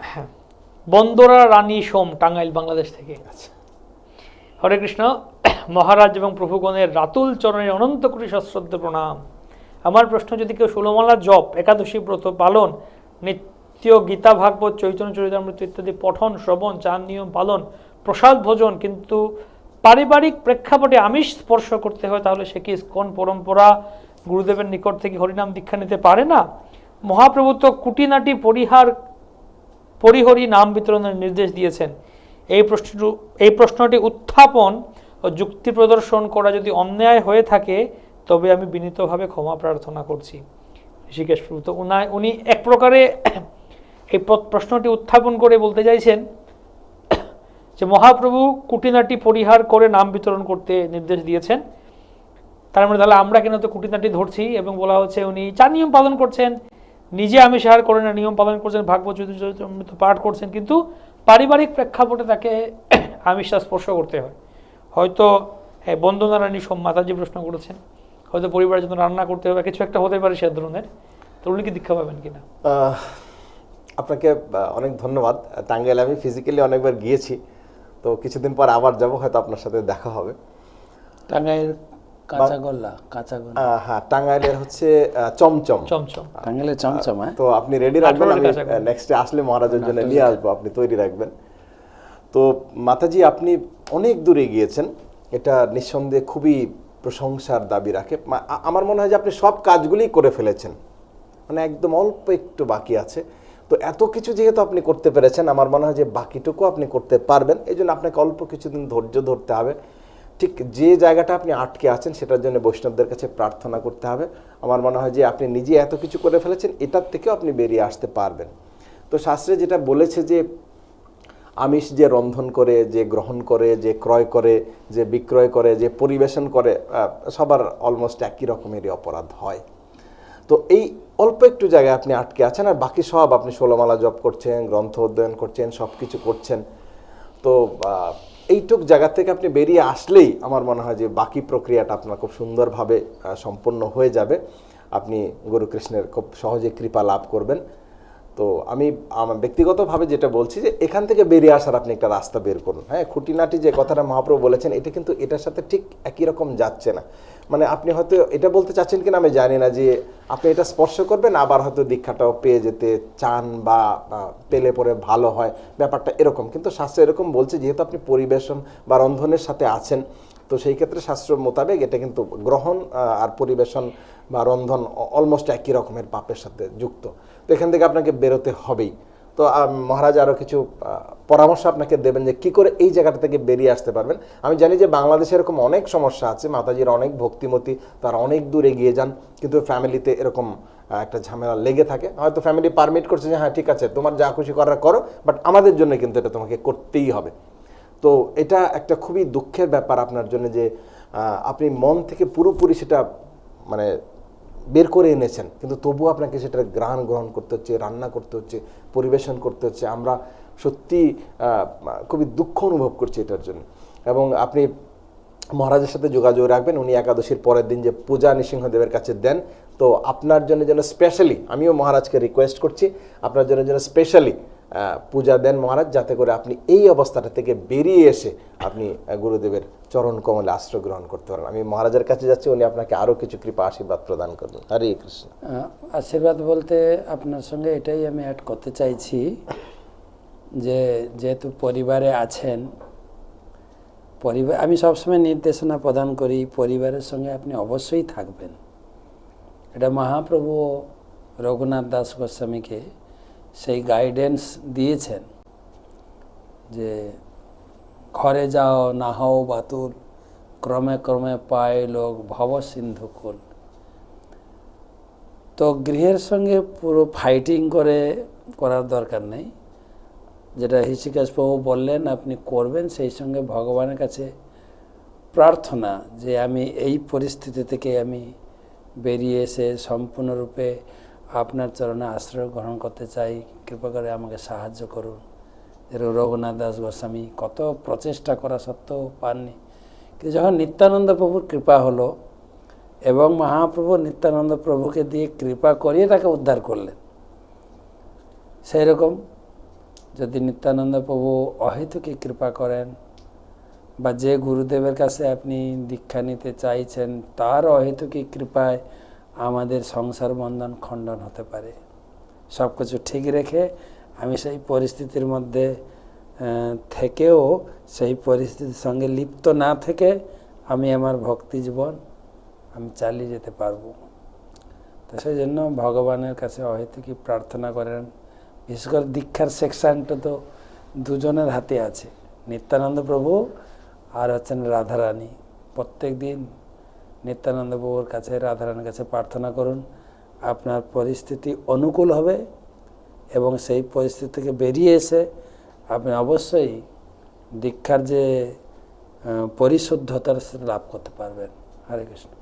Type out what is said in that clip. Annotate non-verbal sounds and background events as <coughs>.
হ্যাঁ বন্দরা রানী সোম টাঙ্গাইল বাংলাদেশ থেকে। আচ্ছা। হরে কৃষ্ণ মহারাজ এবং প্রভুগণের রাতুল চরণের অনন্ত কোটি সশ্রদ্ধ প্রণাম। আমার প্রশ্ন যদি কেউ ষোলমালা জপ একাদশী ব্রত পালন নিত্য গীতা ভাগবত চৈতন্য চরিতামৃত ইত্যাদি পঠন শ্রবণ চার নিয়ম পালন প্রসাদ ভোজন কিন্তু পারিবারিক প্রেক্ষাপটে আমিষ স্পর্শ করতে হয় তাহলে সে কি কোন পরম্পরা গুরুদেবের নিকট থেকে হরিনাম দীক্ষা নিতে পারে না? মহাপ্রভু তো কুটিনাটি পরিহার পরিহরি নাম বিতরণের নির্দেশ দিয়েছেন। এই প্রশ্নটি এই প্রশ্নটি উত্থাপন ও যুক্তি প্রদর্শন করা যদি অন্যায় হয়ে থাকে, তবে আমি বিনীতভাবে ক্ষমা প্রার্থনা করছি। ঋষিকেশ প্রভু তো উনি এক প্রকারে <coughs> এই প্র- প্রশ্নটি উত্থাপন করে বলতে চাইছেন <coughs> যে মহাপ্রভু কুটিনাটি পরিহার করে নাম বিতরণ করতে নির্দেশ দিয়েছেন। তার মানে তাহলে আমরা কেন তো কুটিনাটি ধরছি এবং বলা হচ্ছে উনি চার নিয়ম পালন করছেন। নিজে আমি সাহার করেন না নিয়ম পালন করছেন ভাগবত চরিতামৃত পাঠ করছেন কিন্তু পারিবারিক প্রেক্ষাপটে তাকে <clears throat> আমিষা স্পর্শ করতে হয়। হয়তো হ্যাঁ, বন্দনারায়ণী সোম মাতাজি প্রশ্ন করেছেন হয়তো পরিবারের জন্য রান্না করতে হবে কিছু একটা হতে পারে সে ধরনের। তো উনি কি দীক্ষা পাবেন কিনা? আপনাকে অনেক ধন্যবাদ। টাঙ্গাইলে আমি ফিজিক্যালি অনেকবার গিয়েছি তো কিছুদিন পর আবার যাব হয়তো আপনার সাথে দেখা হবে। টাঙ্গাইল কাঁচাগোল্লা কাঁচাগোল্লা। হ্যাঁ টাঙ্গাইলের হচ্ছে চমচম। চমচম। টাঙ্গাইলের চমচম তো আপনি রেডি রাখবেন? আমি নেক্সটে আসলে মহারাজের জন্য নিয়ে আসব আপনি তৈরি রাখবেন। তো মাতাজি আপনি অনেক দূরে গিয়েছেন। এটা নিঃসন্দেহে খুবই প্রশংসার দাবি রাখে। আমার মনে হয় যে আপনি সব কাজগুলোই করে ফেলেছেন। মানে একদম অল্প একটু বাকি আছে। তো এত কিছু যেহেতু আপনি করতে পেরেছেন আমার মনে হয় যে বাকিটুকু আপনি করতে পারবেন। এই জন্য আপনাকে অল্প কিছুদিন ধৈর্য ধরতে হবে। ঠিক যে জায়গাটা আপনি আটকে আছেন সেটার জন্য বৈষ্ণবদের কাছে প্রার্থনা করতে হবে। আমার মনে হয় যে আপনি নিজে এত কিছু করে ফেলেছেন, এটার থেকেও আপনি বেরিয়ে আসতে পারবেন। তো শাস্ত্রে যেটা বলেছে যে, আমিষ যে রন্ধন করে, যে গ্রহণ করে, যে ক্রয় করে, যে বিক্রয় করে, যে পরিবেশন করে সবার অলমোস্ট একই রকমেরই অপরাধ হয়। তো এই অল্প একটু জায়গায় আপনি আটকে আছেন আর বাকি সব আপনি ষোলোমালা জপ করছেন, গ্রন্থ অধ্যয়ন করছেন সব কিছু করছেন। তো এইটুক জায়গা থেকে আপনি বেরিয়ে আসলেই আমার মনে হয় যে বাকি প্রক্রিয়াটা আপনার খুব সুন্দরভাবে সম্পন্ন হয়ে যাবে। আপনি গুরুকৃষ্ণের খুব সহজে কৃপা লাভ করবেন। তো আমি আমার ব্যক্তিগতভাবে যেটা বলছি যে এখান থেকে বেরিয়ে আসার আপনি একটা রাস্তা বের করুন। হ্যাঁ খুঁটিনাটি যে কথাটা মহাপ্রভু বলেছেন, এটা কিন্তু এটার সাথে ঠিক একই রকম যাচ্ছে না। মানে আপনি হয়তো এটা বলতে চাচ্ছেন কিনা আমি জানি না যে আপনি এটা স্পর্শ করবেন, আবার হয়তো দীক্ষাটাও পেয়ে যেতে চান বা পেলে পরে ভালো হয়। ব্যাপারটা এরকম। কিন্তু শাস্ত্র এরকম বলছে, যেহেতু আপনি পরিবেশন বা রন্ধনের সাথে আছেন তো সেই ক্ষেত্রে শাস্ত্র মোতাবেক এটা কিন্তু গ্রহণ আর পরিবেশন বা রন্ধন অলমোস্ট একই রকমের পাপের সাথে যুক্ত। তো এখান থেকে আপনাকে বেরোতে হবেই। তো মহারাজ আরও কিছু পরামর্শ আপনাকে দেবেন যে কি করে এই জায়গাটা থেকে বেরিয়ে আসতে পারবেন। আমি জানি যে বাংলাদেশে এরকম অনেক সমস্যা আছে, মাতাজির অনেক ভক্তিমতি, তারা অনেক দূর এগিয়ে যান, কিন্তু ফ্যামিলিতে এরকম একটা ঝামেলা লেগে থাকে। হয়তো ফ্যামিলি পারমিট করছে যে হ্যাঁ ঠিক আছে, তোমার যা খুশি করার করো বাট আমাদের জন্য কিন্তু এটা তোমাকে করতেই হবে। তো এটা একটা খুবই দুঃখের ব্যাপার আপনার জন্য যে আপনি মন থেকে পুরোপুরি সেটা মানে বের করে এনেছেন। কিন্তু তবুও আপনাকে সেটা গ্রাণ গ্রহণ করতে হচ্ছে, রান্না করতে হচ্ছে, পরিবেশন করতে হচ্ছে। আমরা সত্যি খুবই দুঃখ অনুভব করছি এটার জন্য। এবং আপনি মহারাজের সাথে যোগাযোগ রাখবেন, উনি একাদশীর পরের দিন যে পূজা নৃসিংহদেবের কাছে দেন। তো আপনার জন্য যেন স্পেশালি আমিও মহারাজকে রিকোয়েস্ট করছি, আপনার জন্য যেন স্পেশালি পূজা দেন মহারাজ, যাতে করে আপনি এই অবস্থাটা থেকে বেরিয়ে এসে আপনি গুরুদেবের চরণ কমলে আশ্রয় গ্রহণ করতে পারেন। আমি মহারাজের কাছে যাচ্ছি, উনি আপনাকে আরও কিছু কৃপা, আশীর্বাদ প্রদান করবেন হরে কৃষ্ণ। আশীর্বাদ বলতে আপনার সঙ্গে এটাই আমি অ্যাড করতে চাইছি যে, যেহেতু পরিবারে আছেন পরিবার আমি সবসময় নির্দেশনা প্রদান করি, পরিবারের সঙ্গে আপনি অবশ্যই থাকবেন। এটা মহাপ্রভু রঘুনাথ দাস গোস্বামীকে সেই গাইডেন্স দিয়েছেন যে ঘরে যাও না হও বাতুল ক্রমে ক্রমে পায় লোক ভব সিন্ধু কুল। তো গৃহের সঙ্গে পুরো ফাইটিং করে করার দরকার নেই। যেটা প্রভু বললেন, আপনি করবেন, সেই সঙ্গে ভগবানের কাছে প্রার্থনা যে আমি এই পরিস্থিতি থেকে আমি বেরিয়ে এসে সম্পূর্ণরূপে আপনার চরণে আশ্রয় গ্রহণ করতে চাই, কৃপা করে আমাকে সাহায্য করুন। যেরকম রঘুনাথ দাস গোস্বামী কত প্রচেষ্টা করা সত্ত্বেও পাননি। কিন্তু যখন নিত্যানন্দ প্রভুর কৃপা হলো এবং মহাপ্রভু নিত্যানন্দ প্রভুকে দিয়ে কৃপা করিয়ে তাকে উদ্ধার করলেন সেই রকম যদি নিত্যানন্দ প্রভু অহেতুকে কৃপা করেন বা যে গুরুদেবের কাছে আপনি দীক্ষা নিতে চাইছেন, তার অহেতুকি কৃপায় আমাদের সংসার বন্ধন খণ্ডন হতে পারে। সব কিছু ঠিক রেখে আমি সেই পরিস্থিতির মধ্যে থেকেও সেই পরিস্থিতির সঙ্গে লিপ্ত না থেকে আমি আমার ভক্তি জীবন আমি চালিয়ে যেতে পারব। তো সেই জন্য ভগবানের কাছে অহেতুকি প্রার্থনা করেন। বিশেষ করে দীক্ষার সেকশনটা তো দুজনের হাতে আছে। নিত্যানন্দ প্রভু আর হচ্ছেন রাধারানী। প্রত্যেক দিন নিত্যানন্দ বাবুর কাছে, রাধারানীর কাছে প্রার্থনা করুন, আপনার পরিস্থিতি অনুকূল হবে এবং সেই পরিস্থিতি থেকে বেরিয়ে এসে আপনি অবশ্যই দীক্ষার যে পরিশুদ্ধতার লাভ করতে পারবেন। হরে কৃষ্ণ।